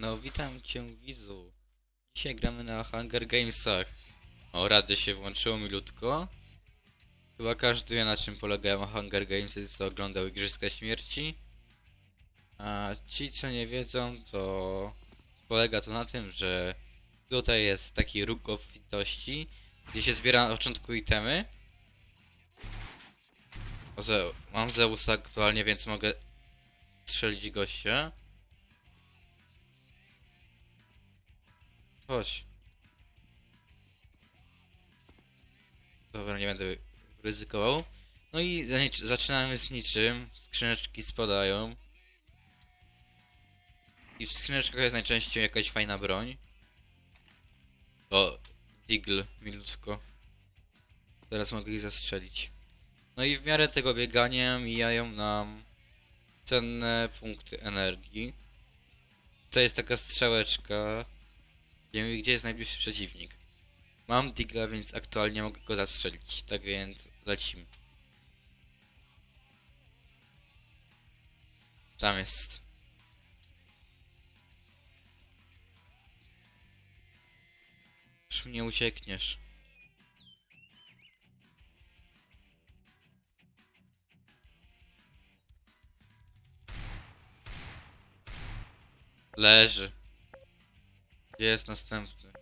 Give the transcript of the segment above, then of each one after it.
No, witam cię widzu. Dzisiaj gramy na Hunger Gamesach. O, rady się włączyło milutko. Chyba każdy wie na czym polegają Hunger Gamesy, co oglądał Igrzyska Śmierci. A ci, co nie wiedzą, to polega to na tym, że tutaj jest taki róg obfitości, gdzie się zbiera na początku itemy. O, Ze mam Zeusa aktualnie, więc mogę strzelić gościa. Chodź. Dobra, nie będę ryzykował. No i zaczynamy z niczym. Skrzyneczki spadają. I w skrzyneczkach jest najczęściej jakaś fajna broń. O, Digl, milutko. Teraz mogę ich zastrzelić. No i w miarę tego biegania mijają nam cenne punkty energii. To jest taka strzałeczka. Wiemy, gdzie jest najbliższy przeciwnik. Mam Digla, więc aktualnie mogę go zastrzelić. Tak więc lecimy. Tam jest. Już mnie uciekniesz. Leży. Gdzie jest następny?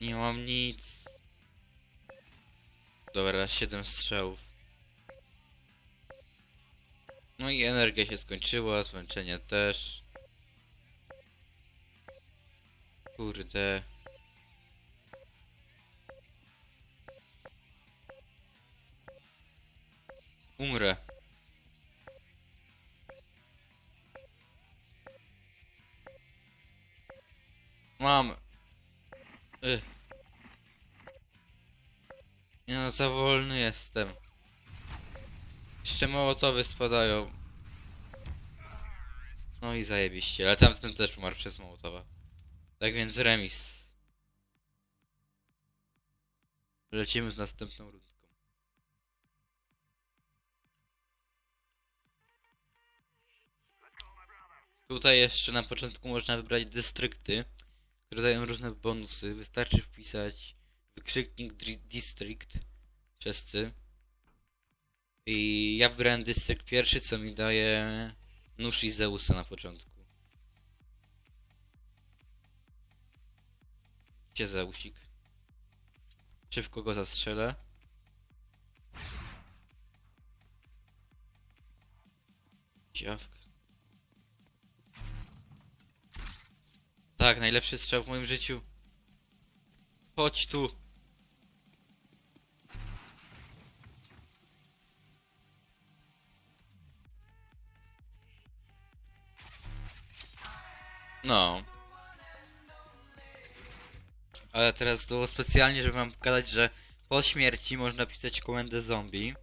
Nie mam nic. Dobra, 7 strzałów. No i energia się skończyła, zmęczenie też. Kurde. Umrę. Mam. Ych. Nie no, za wolny jestem. Jeszcze mołotowy spadają. No i zajebiście, ale tamten też umarł przez mołotowa. Tak więc remis. Lecimy z następną rundką. Tutaj jeszcze na początku można wybrać dystrykty, które dają różne bonusy. Wystarczy wpisać wykrzyknik district przez. I ja wybrałem dystrykt pierwszy, co mi daje nóż i Zeusa na początku. Gdzie Zeusik? Szybko go zastrzelę. Ciawka. Tak, najlepszy strzał w moim życiu. Chodź tu. No. Ale teraz było specjalnie, żeby wam pokazać, że po śmierci można pisać komendę zombie.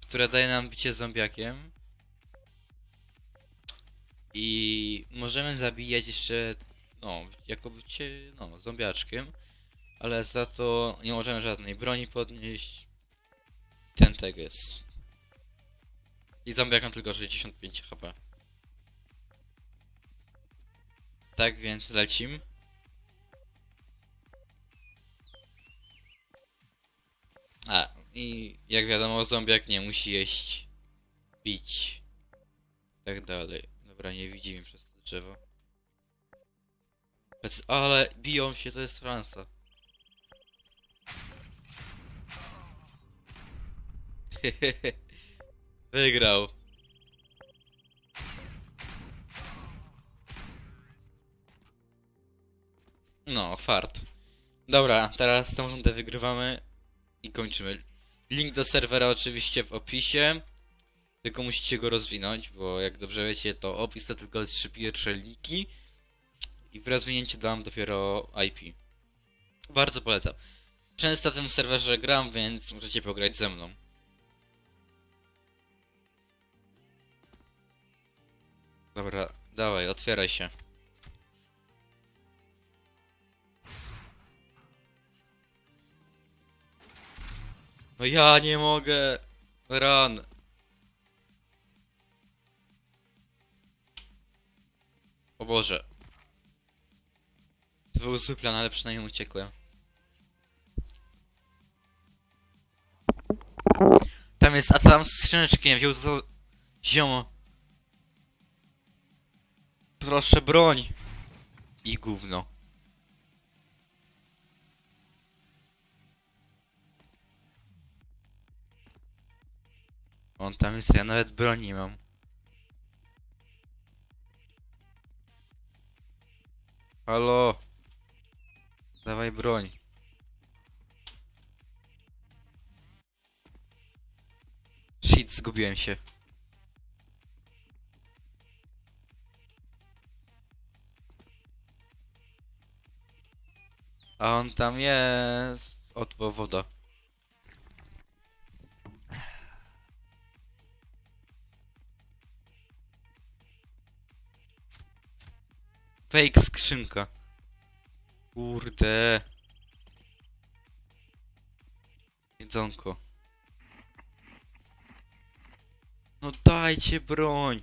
Która daje nam bicie zombiakiem. I możemy zabijać jeszcze, no, jako bycie, no, zombiaczkiem. Ale za to nie możemy żadnej broni podnieść. Ten teges. I zombiak mam tylko 65 HP. Tak więc lecim. A, i jak wiadomo, zombiak nie musi jeść, pić, tak dalej. Dobra, nie widzi mnie przez to drzewo. Ale biją się, to jest Fransa. Wygrał. No, fart. Dobra, teraz tą rundę wygrywamy i kończymy. Link do serwera oczywiście w opisie. Tylko musicie go rozwinąć, bo jak dobrze wiecie, to opis to tylko trzy pierwsze linki. I w rozwinięciu dam dopiero IP. Bardzo polecam. Często w tym serwerze gram, więc możecie pograć ze mną. Dobra, dawaj, otwieraj się. No ja nie mogę. Run! Boże. To był zły plan, ale przynajmniej uciekłem. Tam jest, a tam skrzyneczki, wziął za... Ziomo. Proszę, broń. I gówno. On tam jest, ja nawet broni nie mam. Halo. Dawaj broń. Shit, zgubiłem się. A on tam jest. Otwo woda. Fake skrzynka. Kurde. Jedzonko. No dajcie broń.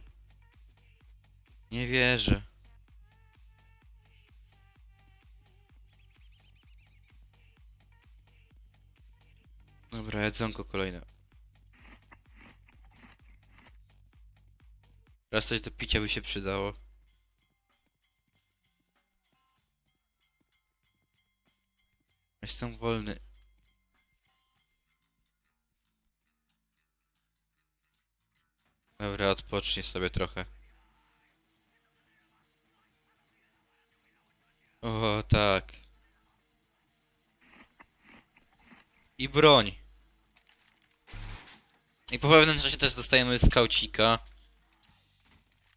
Nie wierzę. Dobra, jedzonko kolejne. Teraz coś do picia by się przydało. Jestem wolny. Dobra, odpocznij sobie trochę. O, tak. I broń. I po pewnym czasie też dostajemy skaucika.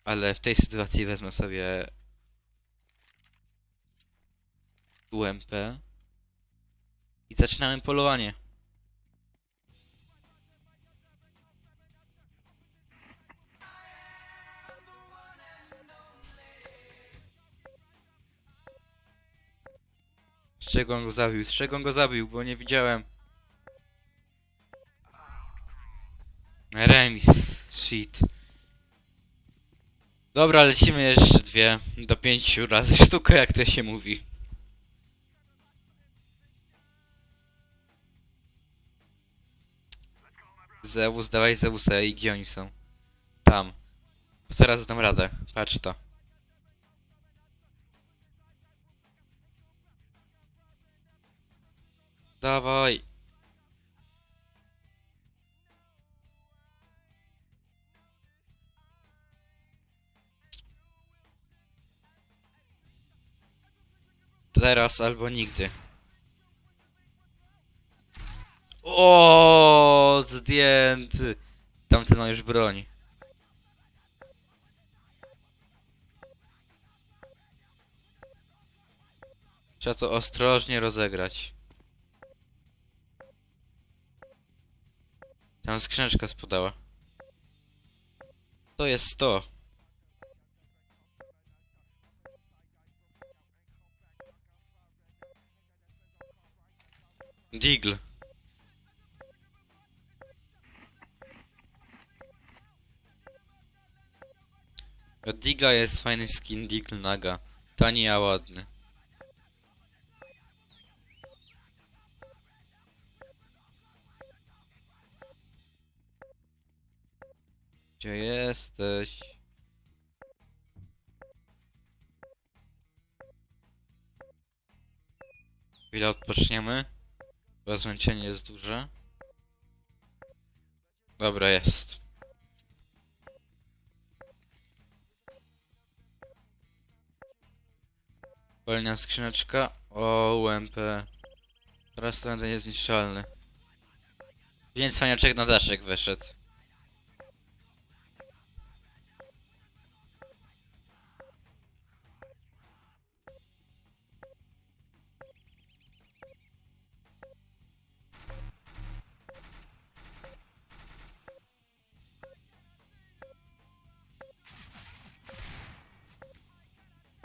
Ale w tej sytuacji wezmę sobie UMP. I zaczynamy polowanie. Z czego on go zabił? Z czego on go zabił? Bo nie widziałem. Remis. Shit. Dobra, lecimy jeszcze dwie. Do pięciu razy sztukę, jak to się mówi. Zeus, dawaj Zeusa i gdzie oni są? Tam. Teraz dam radę. Patrz to. Dawaj. Teraz albo nigdy. O, zdjęty. Tamten ma już broń. Trzeba to ostrożnie rozegrać. Tam skrzyneczka spadała. To jest to. Deagle. Od Digla jest fajny skin Deagle Naga. Tani, a ładny. Gdzie jesteś? Chwilę odpoczniemy. Bo zmęczenie jest duże. Dobra, jest. Kolejna skrzyneczka. O, UMP. Teraz to będę niezniszczalny. Pięć cwaniaczek na daszek wyszedł.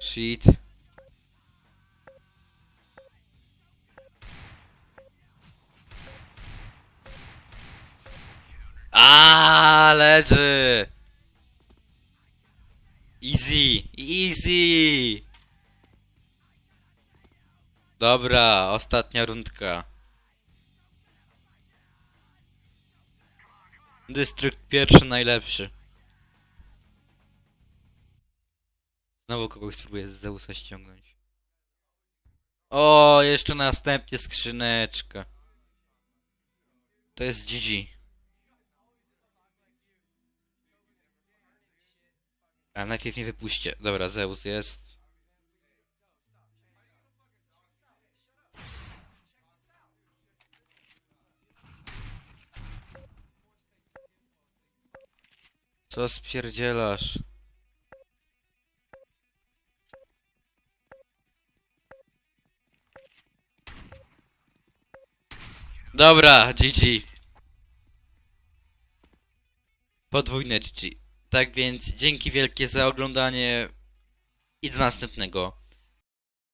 Shit. Easy! Dobra, ostatnia rundka. Dystrykt pierwszy najlepszy. Znowu kogoś spróbuję z Zeusa ściągnąć. O, jeszcze następnie skrzyneczka. To jest GG. A najpierw nie wypuśćcie. Dobra, Zeus jest. Co spierdzielasz? Dobra, GG. Podwójne GG. Tak więc dzięki wielkie za oglądanie i do następnego.